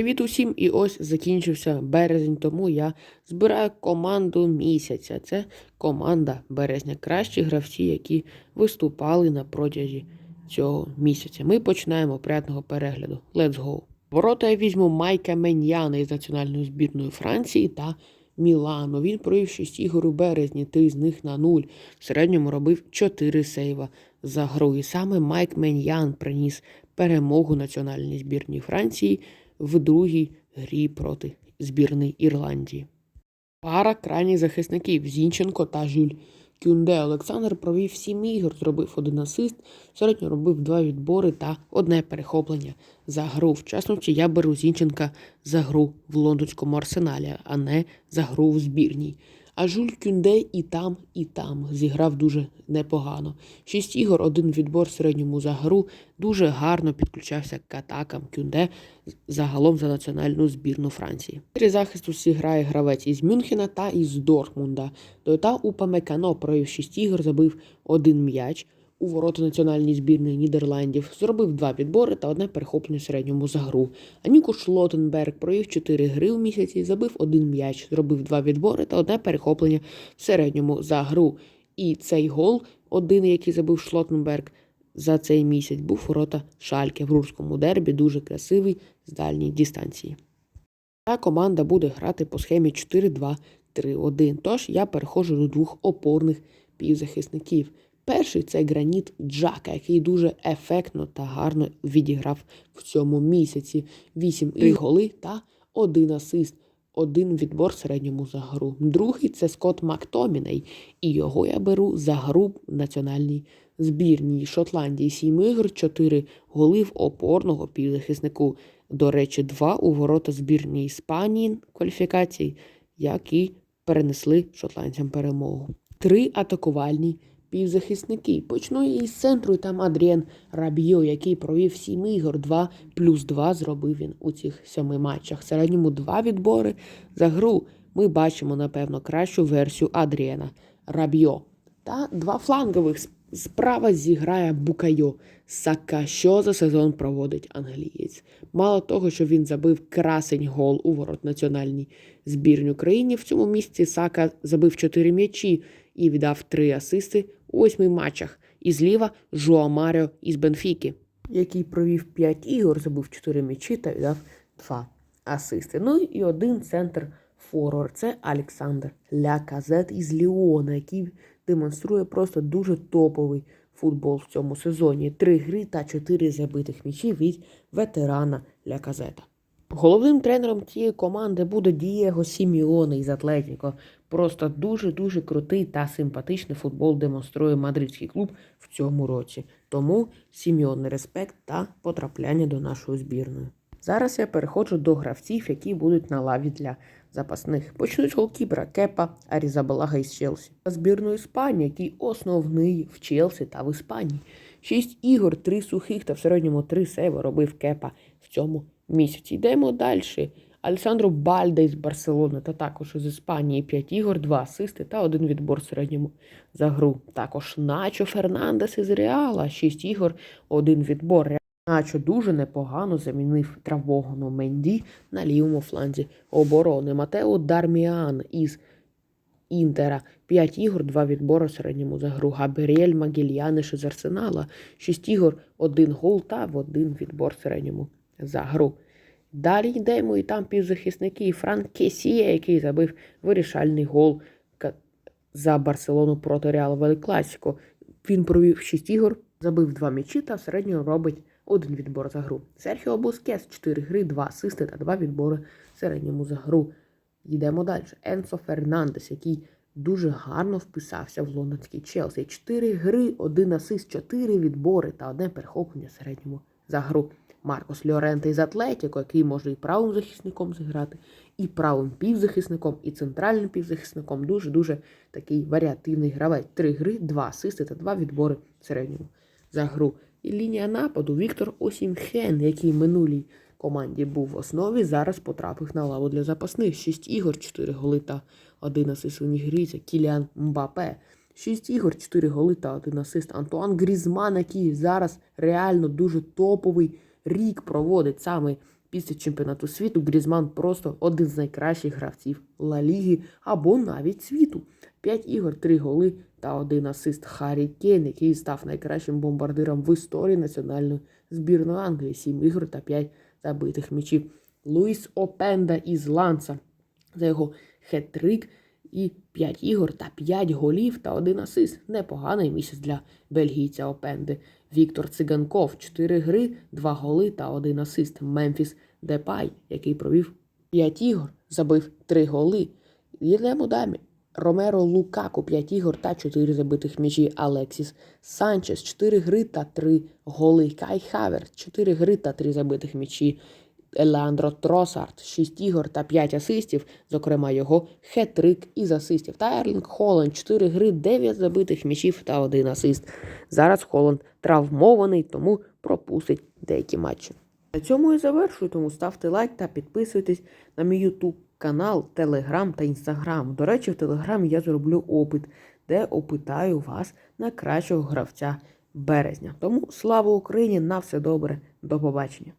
Привіт усім! І ось закінчився березень, тому я збираю команду місяця. Це команда березня. Кращі гравці, які виступали на протязі цього місяця. Ми починаємо приятного перегляду. Let's go! Ворота я візьму Майка Меньяна із національної збірної Франції та Мілану. Він провів 6 ігор у березні, 3 з них на 0. В середньому робив 4 сейва за гру. І саме Майк Меньян приніс перемогу національній збірній Франції в другій грі проти збірної Ірландії. Пара крайніх захисників Зінченко та Жюль Кюнде. Олександр провів 7 ігор, зробив один асист, середньо робив два відбори та одне перехоплення за гру. Вчасно, чи я беру Зінченка за гру в лондонському арсеналі, а не за гру в збірній. А Жуль Кюнде і там, і там зіграв дуже непогано. Шість ігор, один відбор середньому за гру. Дуже гарно підключався к атакам Кюнде загалом за національну збірну Франції. Три захисту зіграє гравець із Мюнхена та із Дортмунда. Дота Упамекано провів шість ігор, забив один м'яч у ворота національної збірної Нідерландів, зробив два відбори та одне перехоплення в середньому за гру. А Ніку Шлотенберг провів чотири гри у місяці, забив один м'яч, зробив два відбори та одне перехоплення в середньому за гру. І цей гол, один, який забив Шлотенберг за цей місяць, був ворота Шальке в рурському дербі, дуже красивий з дальньої дистанції. Та команда буде грати по схемі 4-2-3-1. Тож я переходжу до двох опорних півзахисників. Перший це граніт Джака, який дуже ефектно та гарно відіграв в цьому місяці. 8 і голи та один асист, один відбор середньому за гру. Другий це Скотт Мактоміней, і його я беру за гру в національній збірній Шотландії. 7 ігор, 4 голи в опорного півзахиснику. До речі, два у ворота збірній Іспанії кваліфікації, які перенесли шотландцям перемогу. Три атакувальні півзахисники. Почну із центру, там Адріен Рабіо, який провів 7 ігор, 2 плюс 2 зробив він у цих сьоми матчах. В середньому два відбори за гру. Ми бачимо, напевно, кращу версію Адріена Рабіо. Та два флангових справа зіграє Букайо. Сака, що за сезон проводить англієць. Мало того, що він забив красень гол у ворот національній збірні України. В цьому місці Сака забив 4 м'ячі і віддав 3 асисти восьми матчах. І зліва Жуа Маріо із Бенфіки, який провів 5 ігор, забив 4 м'ячі та віддав 2 асисти. Ну і один центр форвард. Це Олександр Ляказет із Ліона, який демонструє просто дуже топовий футбол в цьому сезоні. Три гри та чотири забитих м'ячі від ветерана Ляказета. Головним тренером цієї команди буде Дієго Сіміоне із Атлетіко. Просто дуже-дуже крутий та симпатичний футбол демонструє мадридський клуб в цьому році. Тому Сіміоне респект та потрапляння до нашої збірної. Зараз я переходжу до гравців, які будуть на лаві для запасних. Почну з голкіпера Кепа Арізабалага із Челсі. Та збірної Іспанії, який основний в Челсі та в Іспанії. Шість ігор, три сухих та в середньому три сейви робив Кепа в цьому місяці. Йдемо далі. Александру Бальде із Барселони та також із Іспанії 5 ігор, 2 асисти та один відбор в середньому за гру. Також Начо Фернандес із Реала, 6 ігор, один відбор. Начо дуже непогано замінив травогону Менді на лівому фланзі оборони. Матео Дарміан із Інтера 5 ігор, 2 відбори в середньому за гру. Габріель Магільяниш із Арсенала 6 ігор, 1 гол та в один відбор в середньому за гру. Далі йдемо і там півзахисники Франк Кесія, який забив вирішальний гол за Барселону проти Реал Великласіко. Він провів 6 ігор, забив 2 м'ячі та в середньому робить один відбор за гру. Серхіо Бускес 4 гри, 2 асисти та 2 відбори в середньому за гру. Йдемо далі. Енсо Фернандес, який дуже гарно вписався в лондонський Челсі. 4 гри, 1 асист, 4 відбори та одне перехоплення в середньому за гру. Маркос Льоренте із Атлетіко, який може і правим захисником зіграти, і правим півзахисником, і центральним півзахисником. Дуже-дуже такий варіативний гравець. Три гри, два асисти та два відбори в середньому за гру. І лінія нападу Віктор Осімхен, який минулій команді був в основі, зараз потрапив на лаву для запасних. Шість ігор, чотири голи та один асист у ній Кіліан Мбапе. Шість ігор, 4 голи та один асист. Антуан Грізман, який зараз реально дуже топовий рік проводить саме Після чемпіонату світу Грізман просто один з найкращих гравців Ла Ліги або навіть світу. 5 ігор, 3 голи та один асист Харі Кейн, який став найкращим бомбардиром в історії національної збірної Англії. 7 ігор та 5 забитих м'ячів. Луїс Опенда із Ланса за його хет-трик і 5 ігор та 5 голів та один асист. Непоганий місяць для бельгійця Опенди. Віктор Циганков 4 гри, 2 голи та 1 асист. Мемфіс Депай, який провів 5 ігор, забив 3 голи. Йдемо далі. Ромеро Лукаку 5 ігор та 4 забитих м'ячі. Алексіс Санчес 4 гри та 3 голи. Кай Хаверт 4 гри та 3 забитих м'ячі. Елеандро Тросард 6 ігор та 5 асистів, зокрема його хет-трик із асистів. Та Ерлінг Холланд 4 гри, 9 забитих м'ячів та 1 асист. Зараз Холланд травмований, тому пропустить деякі матчі. На цьому і завершую, тому ставте лайк та підписуйтесь на мій YouTube канал, Telegram та Instagram. До речі, в Telegram я зроблю опит, де опитаю вас на кращого гравця березня. Тому слава Україні! На все добре, до побачення!